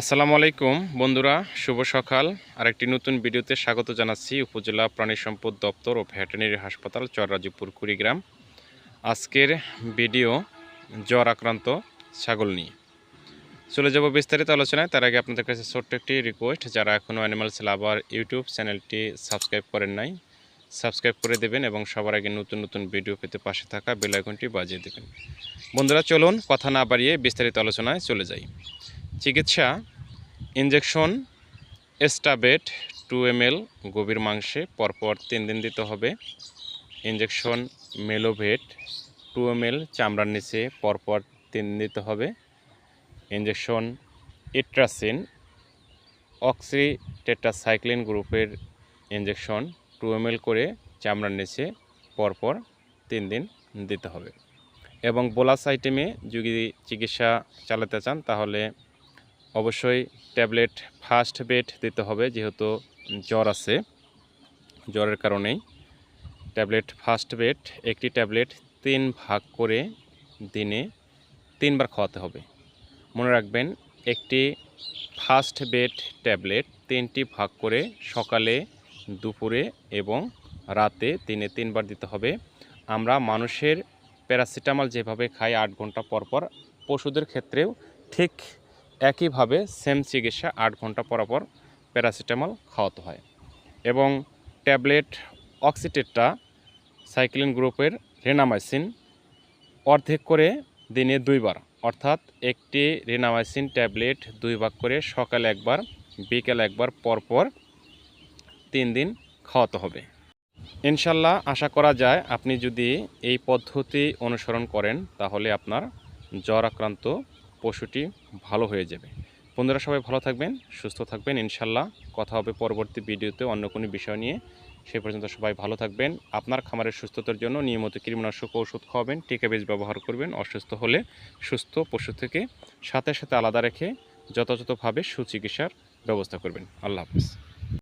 আসসালামু আলাইকুম, বন্ধুরা, শুভ সকাল। আরেকটি নতুন ভিডিওতে স্বাগত জানাচ্ছি উপজেলা প্রাণী সম্পদ দপ্তর ও ভেটেরিনারি হাসপাতাল চররাজীপুর কুড়িগ্রাম। আজকের ভিডিও জ্বর আক্রান্ত ছাগল নিয়ে। চলে যাব বিস্তারিত আলোচনায়। তার আগে আপনাদের কাছে ছোট্ট একটি রিকোয়েস্ট যারা এখনও অ্যানিমালস লাভার ইউটিউব চ্যানেলটি সাবস্ক্রাইব করেন নাই, সাবস্ক্রাইব করে দেবেন এবং সবার আগে নতুন নতুন ভিডিও পেতে পাশে থাকা বেল আইকনটি বাজিয়ে দেবেন। বন্ধুরা, চলুন, কথা না বাড়িয়ে বিস্তারিত আলোচনায় চলে যাই। চিকিৎসা ইনজেকশন এস্টাবেট টু এম গভীর মাংসে, পরপর তিন দিন দিতে হবে। Injection Melovet two M L চামড়ার নিচে, পরপর তিন দিন দিতে হবে। ইনজেকশন ইট্রাসিন অক্সিটেট্রাসাইক্লিন গ্রুপের ইনজেকশন টু এম করে চামড়ার নিচে, পরপর তিন দিন দিতে হবে। এবং বোলাস আইটেমে যদি চিকিৎসা চালাতে চান, তাহলে অবশ্যই ট্যাবলেট ফার্স্ট বেড দিতে হবে, যেহেতু জ্বর আছে। জ্বরের কারণেই ট্যাবলেট ফার্স্ট বেড, একটি ট্যাবলেট তিন ভাগ করে দিনে তিনবার খাওয়াতে হবে। মনে রাখবেন, একটি ফার্স্ট বেড ট্যাবলেট তিনটি ভাগ করে সকালে, দুপুরে এবং রাতে দিনে তিনবার দিতে হবে। আমরা মানুষের প্যারাসিটামল যেভাবে খাই আট ঘণ্টা পর পর, পশুদের ক্ষেত্রেও ঠিক একইভাবে সেম চিকিৎসা আট ঘণ্টা পর পর প্যারাসিটামল খাওয়াতে হয়। এবং ট্যাবলেট অক্সিটেটটা সাইক্লিন গ্রুপের রেনামাইসিন অর্ধেক করে দিনে দুইবার, অর্থাৎ একটি রেনামাইসিন ট্যাবলেট দুই ভাগ করে সকাল একবার, বিকেল একবার পরপর তিন দিন খাওয়াতে হবে। ইনশাল্লাহ আশা করা যায় আপনি যদি এই পদ্ধতি অনুসরণ করেন, তাহলে আপনার জ্বর আক্রান্ত পশুটি ভালো হয়ে যাবে। বন্ধুরা সবাই ভালো থাকবেন, সুস্থ থাকবেন ইনশাল্লাহ কথা হবে পরবর্তী ভিডিওতে অন্য কোনো বিষয় নিয়ে। সেই পর্যন্ত সবাই ভালো থাকবেন। আপনার খামারের সুস্থতার জন্য নিয়মিত কীটনাশক ওষুধ খাওয়াবেন, টিকা বেজ ব্যবহার করবেন, অসুস্থ হলে সুস্থ পশু থেকে সাথে সাথে আলাদা রেখে যথাযথভাবে সুচিকিৎসার ব্যবস্থা করবেন। আল্লাহ হাফিজ।